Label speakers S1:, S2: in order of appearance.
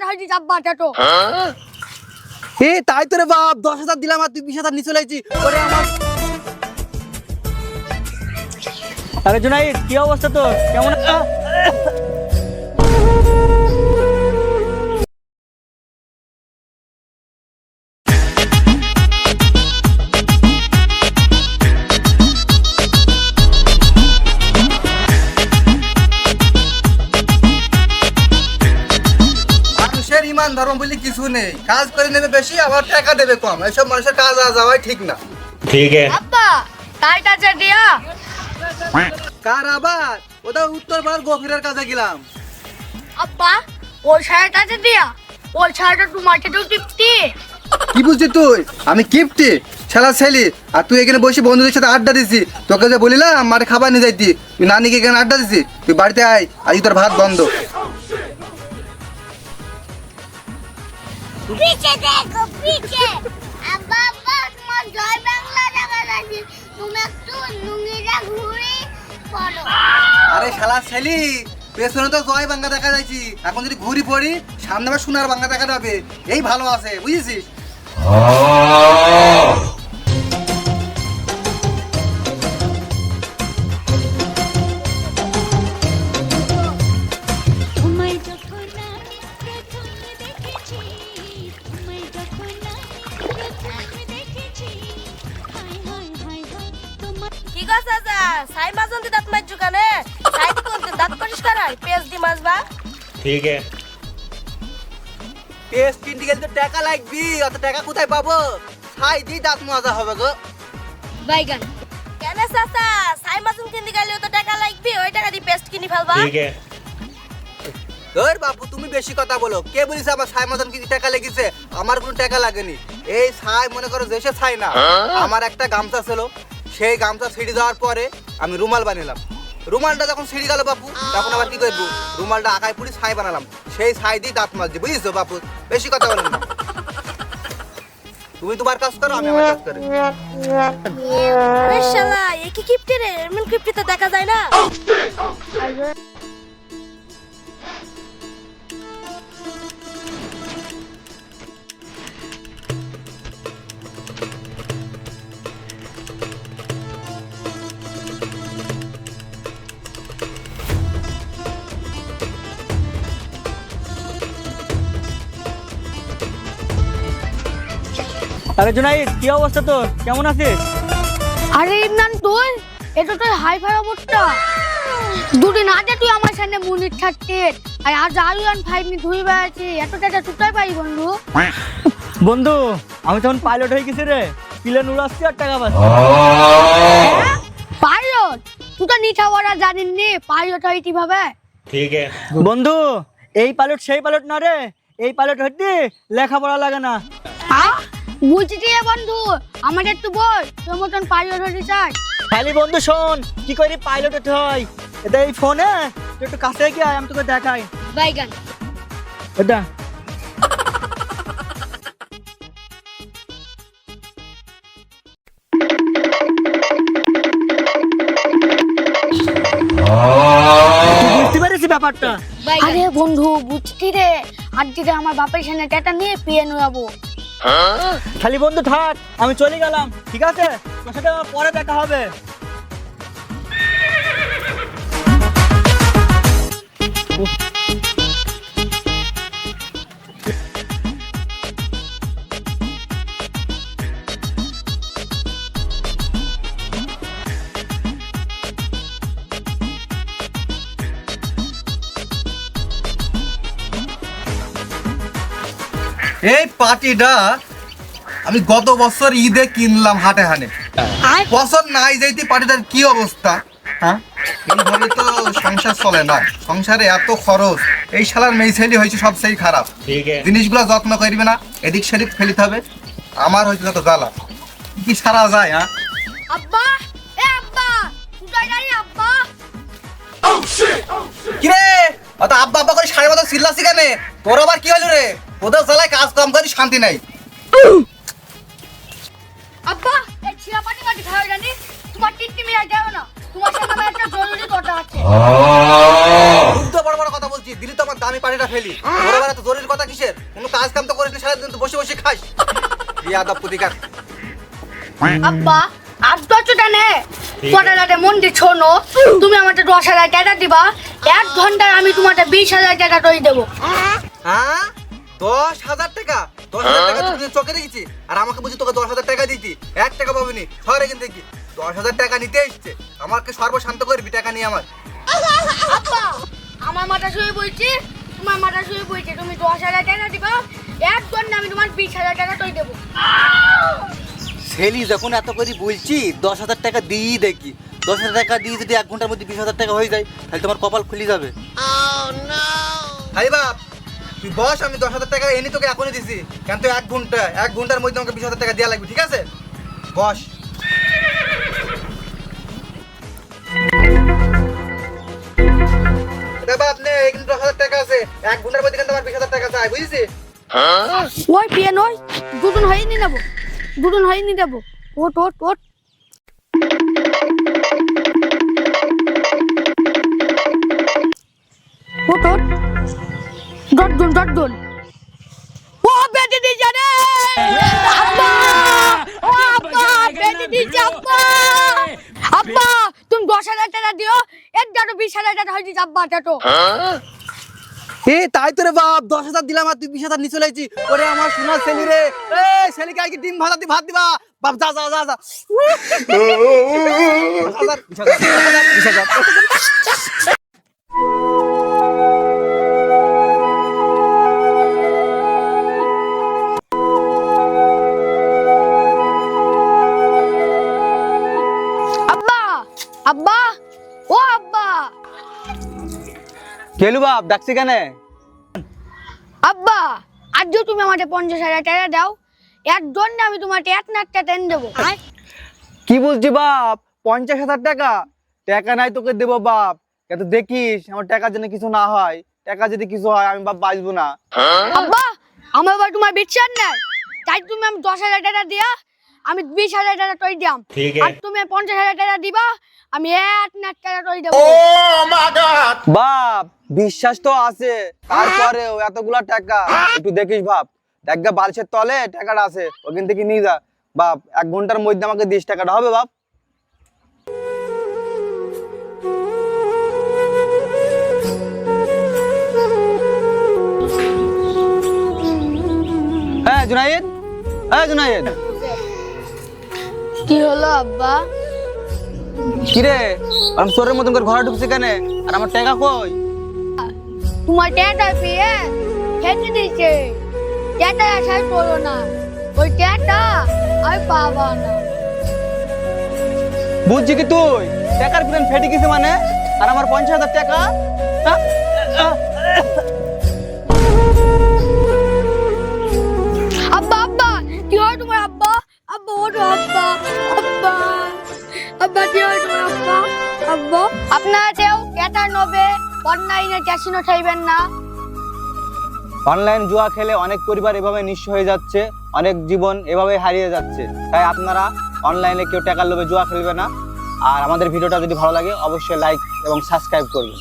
S1: টাকা হয়েছি আব্বা টেটো
S2: এ তাই তো রে বাপ দশ হাজার দিলাম আর তুই বিশ হাজার নিচে লাইছি ওরে আমার
S3: আরে জোনাই কি অবস্থা তোর? কেমন
S2: ধর্ম বলে কিছু নেই। কাজ করে নেবে বেশি আবার টাকা দেবে কম। এসব মানুষের কাজ আ যাওয়াই ঠিক না।
S1: ঠিক তাই কাজে দিয়া।
S2: কার আবার? ওটা উত্তর ভারত গফিরের কাছে গেলাম।
S1: আব্বা ওই শাড়িটা যে দিয়া। ওই শাড়িটা তোমার সাথেও টিপতি
S2: কি বুঝছিস তুই? আমি কিপ্তি ছেলা ছেলি। আর তুই এখানে বসে বন্ধুদের সাথে আড্ডা দিছি তোকে যে বলিলাম মাঠে খাবার নিয়ে যাইতি। তুই নানিকে এখানে আড্ডা দিছি তুই বাড়িতে আয় আজ তোর ভাত বন্ধ।
S4: পিছে দেখো পিছে।
S2: আরে শালা ছেলি পেছনে তো জয় বাংলা দেখা যাচ্ছি। এখন যদি ঘুরি পড়ি সামনে আবার সোনার বাংলা দেখা যাবে। এই ভালো আছে বুঝেছিস?
S5: সাই মাজন দি দাঁত সাই দি কোন দাঁত পরিষ্কার হয় পেস দি মাজবা
S6: ঠিক আছে
S2: পেস কিনতে গেলে তো টাকা অত টাকা কোথায় পাবো? সাই দি দাঁত মাজা হবে গো।
S1: বাইগান
S5: কেন সাসা সাই মাজন কিনতে গেলে টাকা ওই টাকা দি পেস্ট কিনি ফেলবা।
S2: ঠিক আছে তুমি বেশি কথা বলো। কে বলিস আমার সাই কি টাকা লেগেছে? আমার কোনো টাকা লাগেনি। এই সাই মনে করো দেশে ছাই না। হ্যাঁ? আমার একটা গামছা ছিল। সেই গামছা ছিঁড়ে দেওয়ার পরে আমি রুমাল বানিলাম। রুমালটা যখন ছিঁড়ে গেল বাপু, তখন আবার কি করব? রুমালটা আকায় পুরি ছাই বানালাম। সেই ছাই দিয়ে দাঁত মাজছি, বুঝেছ বাপু? বেশি কথা বলেন তুমি তোমার কাজ করো, আমি আমার কাজ করি।
S5: আরে শালা কি কিপটে রে? এমন কিপটে তো দেখা যায় না।
S3: আরে জুনাইদ কি অবস্থা তোর? কেমন আছিস?
S1: আরে ইমরান তুই এটা তো হাই ফাই অবস্থা দুদিন আগে তুই আমার সামনে মুনির থাকতে আর আজ আরিয়ান ফাইভ নি ধুই বেড়াচ্ছি। এত টাকা চুটাই পাই বন্ধু?
S3: বন্ধু আমি তখন পাইলট হয়ে গেছি রে। প্লেন উড়াচ্ছি আর টাকা পাচ্ছি।
S1: পাইলট তুই তো নিচা ওরা জানিস নি পাইলট হয় কিভাবে
S6: ठीक है
S3: বন্ধু এই পাইলট সেই পাইলট না রে এই পাইলট হতে লেখাপড়া লাগে না
S1: বুঝছি রে বন্ধু আমাদের একটু বল তোর মতন পাইলট হতে চাই
S3: খালি বন্ধু শোন কি করে পাইলট হতে হয় এটা এই ফোনে তুই একটু কাছে গিয়ে আয়, আমি তোকে দেখাই
S1: বাইগান
S3: এটা ব্যাপারটা?
S1: আরে বন্ধু বুঝছি রে। আজকে আমার বাপের সামনে টাটা নিয়ে পিয়ে নেব
S3: খালি বন্ধু থাক আমি চলে গেলাম ঠিক আছে? তোর সাথে আমার পরে দেখা হবে।
S2: এই পাটিটা আমি গত বছর ঈদে কিনলাম হাটে
S1: হাটে।
S2: বছর নাই যাইতে পাটিটার কি অবস্থা হ্যাঁ? তো সংসার চলে না। সংসারে এত খরচ। এই শালার মেইসেলি হয়েছে সবচেয়ে খারাপ। জিনিসগুলো যত্ন করবে না এদিক সেদিক ফেলিতে হবে। আমার হয়েছে যত জ্বালা। কি সারা যায় হ্যাঁ?
S1: আব্বা! এ
S2: কিরে? অত আব্বা আব্বা করে সাড়ে মতো চিল্লাছি কেন? তোর আবার কি হলো রে? ওদের জ্বালায় কাজ কম করি শান্তি নাই।
S1: আব্বা এই মাটি খাওয়া জানি তোমার মেয়ে যাও না। তোমার সাথে আমার একটা জরুরি কথা আছে।
S2: বড় বড় কথা বলছি দিলি তো আমার দামি পানিটা ফেলি। বেলা তো জরুরি কথা কিসের? কোনো কাজ কাম তো করিস না সারাদিন তো বসে বসে খাস। প্রতিকার।
S1: আব্বা আর দশটা নে
S6: ঠিক।
S1: পনেরোতে মন্দির শোনো তুমি আমাকে দশ হাজার টাকা দিবা। এক ঘন্টায় আমি তোমাকে বিশ হাজার টাকা তৈরি দেবো।
S2: হ্যাঁ? দশ হাজার টাকা। দশ হাজার টাকা তুই নিজের চোখে দেখেছি। আর আমাকে বুঝি তোকে দশ হাজার টাকা দিতি এক টাকা পাবিনি। শহরে কিন্তু দেখি। দশ হাজার টাকা নিতে এসছে। আমাকে সর্বশান্ত করবি টাকা নিয়ে আমার।
S1: আমার মাথা শুয়ে বলছি তোমার মাথা শুয়ে বলছে তুমি দশ হাজার টাকা দিবা। এক ঘণ্টা আমি তোমার বিশ হাজার টাকা তৈরি দেবো।
S2: ছেলি যখন এত করে বলছি দশ হাজার টাকা দিই দেখি। দশ হাজার টাকা দিয়ে যদি এক ঘণ্টার মধ্যে বিশ হাজার টাকা হয়ে যায় তাহলে তোমার কপাল খুলে যাবে। হাই বাপ! তুই বস, আমি দশ হাজার টাকা এনে তোকে এখনই দিছি। কেন এক ঘণ্টা, এক ঘণ্টার মধ্যে আমাকে বিশ হাজার টাকা দেওয়া লাগবে, ঠিক আছে? বস। বুঝেছি
S1: দুজন নিয়ে দুজন নিয়ে ওট ওট ওট দশজন দশজন ও
S2: তাই তো রে বাপ, দশ হাজার দিলাম আর তুই বিশ হাজার নিয়ে চলে আইছি ওরে আমার সোনা ছেলি রে। এ ডিম ভাজা দিয়ে ভাত দিবা? বাপ, যা।
S3: কেলু বাপ ডাকছি কেন?
S1: আব্বা আজও তুমি আমাকে পঞ্চাশ হাজার টাকা দাও। এর জন্য আমি তোমাকে এক লাখ টাকা দেন দেবো।
S3: কি বলছি বাপ? পঞ্চাশ হাজার টাকা? টাকা নাই তোকে দেবো বাপ। এত দেখিস আমার টাকার জন্য কিছু না হয়। টাকা যদি কিছু হয় আমি বাপ বাঁচবো না।
S1: আব্বা আমার এবার তোমার বিশ্বাস নাই। তাই তুমি আমি দশ হাজার টাকা দিয়া আমি বিশ হাজার টাকা তৈরি
S6: দাম
S1: আর তুমি পঞ্চাশ হাজার টাকা দিবা আমি এক নাট টাকা তৈরি দেবো।
S3: বাপ বিশ্বাস তো আছে। তারপরেও এতগুলা টাকা। একটু দেখিস বাপ একটা বালিশের তলে টাকাটা আছে ওখান থেকে নিয়ে যা। বাপ এক ঘণ্টার মধ্যে আমাকে দিস টাকাটা হবে বাপ? হ্যাঁ জুনাইদ। হ্যাঁ জুনাইদ।
S1: কি হলো আব্বা?
S3: কিরে? আমি চোরের মতন করে ঘরে ঢুকছি কেন? আর আমার টাকা কই?
S1: তোমার ট্যাটা পেয়ে খেতে দিচ্ছে ট্যাটা আশাই করো না। ওই ট্যাটা আমি পাবা না।
S3: বুঝছি কি তুই? টাকার পিছন ফেটে গেছে মানে? আর আমার পঞ্চাশ হাজার টাকা?
S1: আব্বা ওঠো আব্বা আব্বা আব্বা কি আব্বা আব্বা। আপনারা কেউ ক্যাটা নবে অনলাইনে ক্যাসিনো খাইবেন না।
S3: অনলাইন জুয়া খেলে অনেক পরিবার এভাবে নিঃস্ব হয়ে যাচ্ছে অনেক জীবন এভাবে হারিয়ে যাচ্ছে। তাই আপনারা অনলাইনে কেউ টাকার লোভে জুয়া খেলবে না। আর আমাদের ভিডিওটা যদি ভালো লাগে অবশ্যই লাইক এবং সাবস্ক্রাইব করবেন।